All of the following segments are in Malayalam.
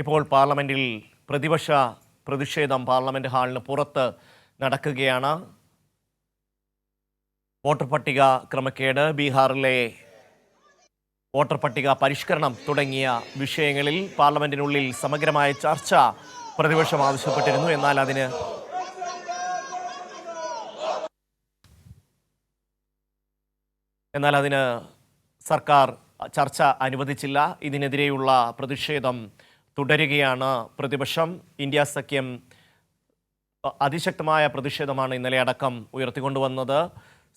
ഇപ്പോൾ പാർലമെന്റിൽ പ്രതിപക്ഷ പ്രതിഷേധം പാർലമെന്റ് ഹാളിന് പുറത്ത് നടക്കുകയാണ്. വോട്ടർ പട്ടിക ക്രമക്കേട്. ബീഹാറിലെ വോട്ടർ പട്ടിക പരിഷ്കരണം തുടങ്ങിയ വിഷയങ്ങളിൽ പാർലമെന്റിനുള്ളിൽ സമഗ്രമായ ചർച്ച പ്രതിപക്ഷം ആവശ്യപ്പെട്ടിരുന്നു. എന്നാൽ അതിന് എന്നാൽ അതിന് സർക്കാർ ചർച്ച അനുവദിച്ചില്ല. ഇതിനെതിരെയുള്ള പ്രതിഷേധം തുടരുകയാണ്. പ്രതിപക്ഷം ഇന്ത്യ സഖ്യം അതിശക്തമായ പ്രതിഷേധമാണ് ഇന്നലെ അടക്കം ഉയർത്തിക്കൊണ്ടുവന്നത്.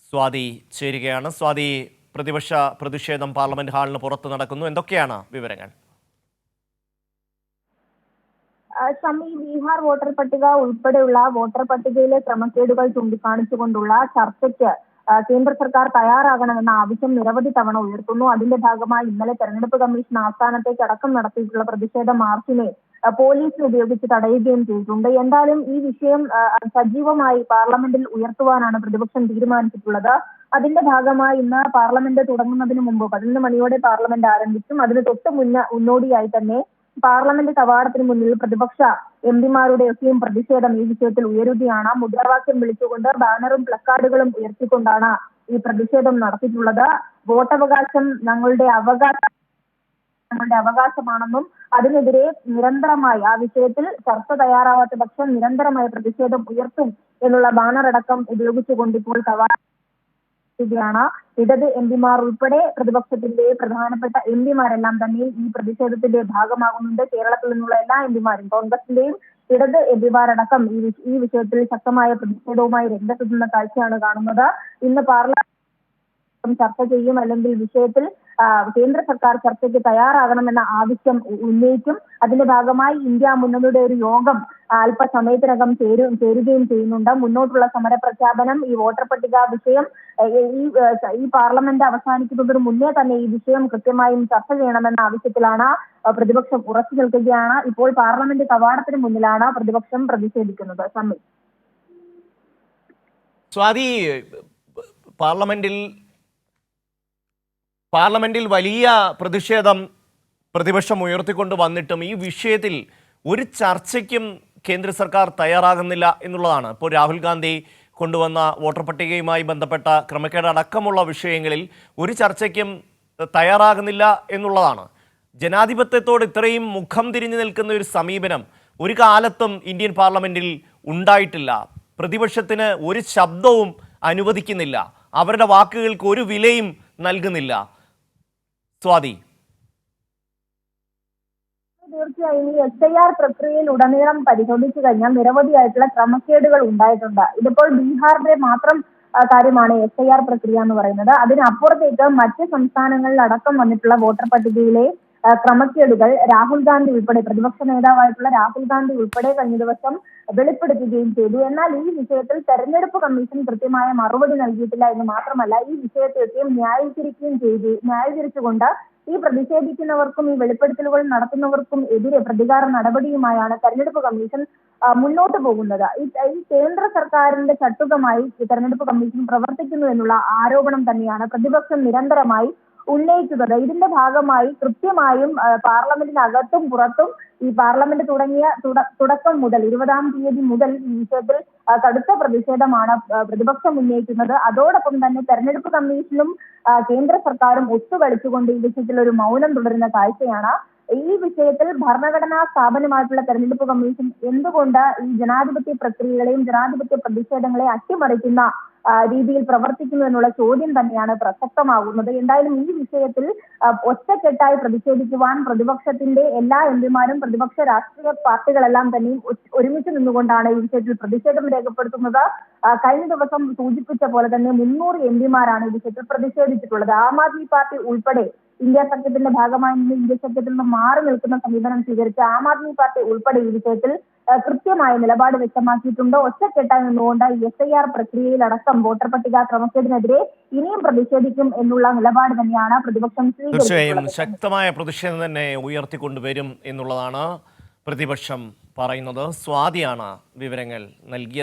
സ്വാതി ചേരുകയാണ്. സ്വാതി പ്രതിപക്ഷ പ്രതിഷേധം പാർലമെന്റ് ഹാളിന് പുറത്ത് നടക്കുന്നു. എന്തൊക്കെയാണ് വിവരങ്ങൾ? സമി ബീഹാർ വോട്ടർ പട്ടിക ഉൾപ്പെടെയുള്ള വോട്ടർ പട്ടികയിലെ ക്രമക്കേടുകൾ ചൂണ്ടിക്കാണിച്ചുകൊണ്ടുള്ള ചർച്ചയ്ക്ക് കേന്ദ്ര സർക്കാർ തയ്യാറാകണമെന്ന ആവശ്യം നിരവധി തവണ ഉയർത്തുന്നു. അതിന്റെ ഭാഗമായി ഇന്നലെ തെരഞ്ഞെടുപ്പ് കമ്മീഷൻ ആസ്ഥാനത്തേക്ക് അടക്കം നടത്തിയിട്ടുള്ള പ്രതിഷേധ മാർച്ചിനെ പോലീസിനെ ഉപയോഗിച്ച് തടയുകയും ചെയ്തിട്ടുണ്ട്. എന്തായാലും ഈ വിഷയം സജീവമായി പാർലമെന്റിൽ ഉയർത്തുവാനാണ് പ്രതിപക്ഷം തീരുമാനിച്ചിട്ടുള്ളത്. അതിന്റെ ഭാഗമായി ഇന്ന് പാർലമെന്റ് തുടങ്ങുന്നതിന് മുമ്പ് പതിനൊന്ന് മണിയോടെ പാർലമെന്റ് ആരംഭിച്ചും അതിന് തൊട്ട് മുന്ന മുന്നോടിയായി തന്നെ പാർലമെന്റ് കവാടത്തിന് മുന്നിൽ പ്രതിപക്ഷ എം പിമാരുടെ ഒക്കെയും പ്രതിഷേധം ഈ വിഷയത്തിൽ ഉയരുകയാണ്. മുദ്രാവാക്യം വിളിച്ചുകൊണ്ട് ബാനറും പ്ലക്കാർഡുകളും ഉയർത്തിക്കൊണ്ടാണ് ഈ പ്രതിഷേധം നടത്തിയിട്ടുള്ളത്. വോട്ടവകാശം ഞങ്ങളുടെ അവകാശം ഞങ്ങളുടെ അവകാശമാണെന്നും അതിനെതിരെ നിരന്തരമായി ആ വിഷയത്തിൽ ചർച്ച തയ്യാറാവാത്ത പക്ഷം നിരന്തരമായ പ്രതിഷേധം ഉയർത്തും എന്നുള്ള ബാനറടക്കം ഉപയോഗിച്ചുകൊണ്ട് ഇപ്പോൾ കവാട ാണ് ഇടത് എം പിമാർ ഉൾപ്പെടെ പ്രതിപക്ഷത്തിന്റെ പ്രധാനപ്പെട്ട എം പിമാരെല്ലാം തന്നെ ഈ പ്രതിഷേധത്തിന്റെ ഭാഗമാകുന്നുണ്ട്. കേരളത്തിൽ നിന്നുള്ള എല്ലാ എം പിമാരും കോൺഗ്രസിന്റെയും ഇടത് എം പിമാരടക്കം ഈ വിഷയത്തിൽ ശക്തമായ പ്രതിഷേധവുമായി രംഗത്തെത്തുന്ന കാഴ്ചയാണ് കാണുന്നത്. ഇന്ന് പാർലമെന്റ് ചർച്ച ചെയ്യും. അല്ലെങ്കിൽ വിഷയത്തിൽ കേന്ദ്ര സർക്കാർ ചർച്ചയ്ക്ക് തയ്യാറാകണമെന്ന ആവശ്യം ഉന്നയിക്കും. അതിന്റെ ഭാഗമായി ഇന്ത്യ മുന്നണിയുടെ ഒരു യോഗം അല്പസമയത്തിനകം ചേരും ചേരുകയും ചെയ്യുന്നുണ്ട്. മുന്നോട്ടുള്ള സമര പ്രഖ്യാപനം ഈ വോട്ടർ പട്ടിക വിഷയം ഈ ഈ പാർലമെന്റ് അവസാനിക്കുന്നതിന് മുന്നേ തന്നെ ഈ വിഷയം കൃത്യമായും ചർച്ച ചെയ്യണമെന്ന ആവശ്യത്തിലാണ് പ്രതിപക്ഷം ഉറച്ചു നിൽക്കുകയാണ്. ഇപ്പോൾ പാർലമെന്റ് കവാടത്തിന് മുന്നിലാണ് പ്രതിപക്ഷം പ്രതിഷേധിക്കുന്നത്. സമ്മി സ്വാതി പാർലമെന്റിൽ പാർലമെന്റിൽ വലിയ പ്രതിഷേധം പ്രതിപക്ഷം ഉയർത്തിക്കൊണ്ട് വന്നിട്ടും ഈ വിഷയത്തിൽ ഒരു ചർച്ചയ്ക്കും കേന്ദ്ര സർക്കാർ തയ്യാറാകുന്നില്ല എന്നുള്ളതാണ്. ഇപ്പോൾ രാഹുൽ ഗാന്ധി കൊണ്ടുവന്ന വോട്ടർ പട്ടികയുമായി ബന്ധപ്പെട്ട ക്രമക്കേട് അടക്കമുള്ള വിഷയങ്ങളിൽ ഒരു ചർച്ചയ്ക്കും തയ്യാറാകുന്നില്ല എന്നുള്ളതാണ്. ജനാധിപത്യത്തോട് ഇത്രയും മുഖം തിരിഞ്ഞു നിൽക്കുന്ന ഒരു സമീപനം ഒരു കാലത്തും ഇന്ത്യൻ പാർലമെന്റിൽ ഉണ്ടായിട്ടില്ല. പ്രതിപക്ഷത്തിന് ഒരു ശബ്ദവും അനുവദിക്കുന്നില്ല. അവരുടെ വാക്കുകൾക്ക് ഒരു വിലയും നൽകുന്നില്ല. സ്വാതി. തീർച്ചയായും ഈ എസ് ഐ ആർ പ്രക്രിയയിൽ ഉടനീളം പരിശോധിച്ചു കഴിഞ്ഞാൽ നിരവധിയായിട്ടുള്ള ക്രമക്കേടുകൾ ഉണ്ടായിട്ടുണ്ട്. ഇതിപ്പോൾ ബീഹാറിന്റെ മാത്രം കാര്യമാണ് എസ് ഐ ആർ പ്രക്രിയ എന്ന് പറയുന്നത്. അതിനപ്പുറത്തേക്ക് മറ്റ് സംസ്ഥാനങ്ങളിൽ അടക്കം വന്നിട്ടുള്ള വോട്ടർ പട്ടികയിലെ ക്രമക്കേടുകൾ രാഹുൽ ഗാന്ധി ഉൾപ്പെടെ പ്രതിപക്ഷ നേതാവായിട്ടുള്ള രാഹുൽ ഗാന്ധി ഉൾപ്പെടെ കഴിഞ്ഞ ദിവസം വെളിപ്പെടുത്തുകയും ചെയ്തു. എന്നാൽ ഈ വിഷയത്തിൽ തെരഞ്ഞെടുപ്പ് കമ്മീഷൻ കൃത്യമായ മറുപടി നൽകിയിട്ടില്ല എന്ന് മാത്രമല്ല ഈ വിഷയത്തെയും ന്യായീകരിക്കുകയും ചെയ്തു. ന്യായീകരിച്ചുകൊണ്ട് ഈ പ്രതിഷേധിക്കുന്നവർക്കും ഈ വെളിപ്പെടുത്തലുകൾ നടത്തുന്നവർക്കും എതിരെ പ്രതികാര നടപടിയുമായാണ് തെരഞ്ഞെടുപ്പ് കമ്മീഷൻ മുന്നോട്ട് പോകുന്നത്. ഈ കേന്ദ്ര സർക്കാരിന്റെ ചട്ടുകമായി തെരഞ്ഞെടുപ്പ് കമ്മീഷൻ പ്രവർത്തിക്കുന്നു എന്നുള്ള ആരോപണം തന്നെയാണ് പ്രതിപക്ഷം നിരന്തരമായി ഉന്നയിക്കുന്നത് ഇതിന്റെ ഭാഗമായി കൃത്യമായും പാർലമെന്റിനകത്തും പുറത്തും ഈ പാർലമെന്റ് തുടങ്ങിയ തുട- തുടക്കം മുതൽ ഇരുപതാം തീയതി മുതൽ ഈ വിഷയത്തിൽ കടുത്ത പ്രതിഷേധമാണ് പ്രതിപക്ഷം ഉന്നയിക്കുന്നത്. അതോടൊപ്പം തന്നെ തെരഞ്ഞെടുപ്പ് കമ്മീഷനും കേന്ദ്ര സർക്കാരും ഒത്തുകളിച്ചുകൊണ്ട് ഈ വിഷയത്തിൽ ഒരു മൗനം തുടരുന്ന കാഴ്ചയാണ് ഈ വിഷയത്തിൽ ഭരണഘടനാ സ്ഥാപനമായിട്ടുള്ള തെരഞ്ഞെടുപ്പ് കമ്മീഷൻ എന്തുകൊണ്ട് ഈ ജനാധിപത്യ പ്രക്രിയകളെയും ജനാധിപത്യ പ്രതിഷേധങ്ങളെ അട്ടിമറിക്കുന്ന രീതിയിൽ പ്രവർത്തിക്കുന്നു എന്നുള്ള ചോദ്യം തന്നെയാണ് പ്രസക്തമാകുന്നത്. എന്തായാലും ഈ വിഷയത്തിൽ ഒറ്റക്കെട്ടായി പ്രതിഷേധിക്കുവാൻ പ്രതിപക്ഷത്തിന്റെ എല്ലാ എം പിമാരും പ്രതിപക്ഷ രാഷ്ട്രീയ പാർട്ടികളെല്ലാം തന്നെയും ഒരുമിച്ച് നിന്നുകൊണ്ടാണ് ഈ വിഷയത്തിൽ പ്രതിഷേധം രേഖപ്പെടുത്തുന്നത്. കഴിഞ്ഞ ദിവസം സൂചിപ്പിച്ച പോലെ തന്നെ മുന്നൂറ് എം പിമാരാണ് ഈ വിഷയത്തിൽ പ്രതിഷേധിച്ചിട്ടുള്ളത്. ആം ആദ്മി പാർട്ടി ഉൾപ്പെടെ ഇന്ത്യ സഖ്യത്തിന്റെ ഭാഗമായി നിന്ന് ഇന്ത്യ സഖ്യത്തിൽ നിന്ന് മാറി നിൽക്കുന്ന സമീപനം സ്വീകരിച്ച ആം ആദ്മി പാർട്ടി ഉൾപ്പെടെ ഈ വിഷയത്തിൽ കൃത്യമായ നിലപാട് വ്യക്തമാക്കിയിട്ടുണ്ട്. ഒറ്റക്കെട്ടായി നിന്നുകൊണ്ട് എസ് ഐ ആർ പ്രക്രിയയിലടക്കം വോട്ടർ പട്ടിക ക്രമക്കേടിനെതിരെ ഇനിയും പ്രതിഷേധിക്കും എന്നുള്ള നിലപാട് തന്നെയാണ് പ്രതിപക്ഷം തീർച്ചയായും ശക്തമായ പ്രതിഷേധം തന്നെ ഉയർത്തിക്കൊണ്ടുവരും എന്നുള്ളതാണ് പ്രതിപക്ഷം പറയുന്നത്. സ്വാതിയാണ് വിവരങ്ങൾ നൽകിയത്.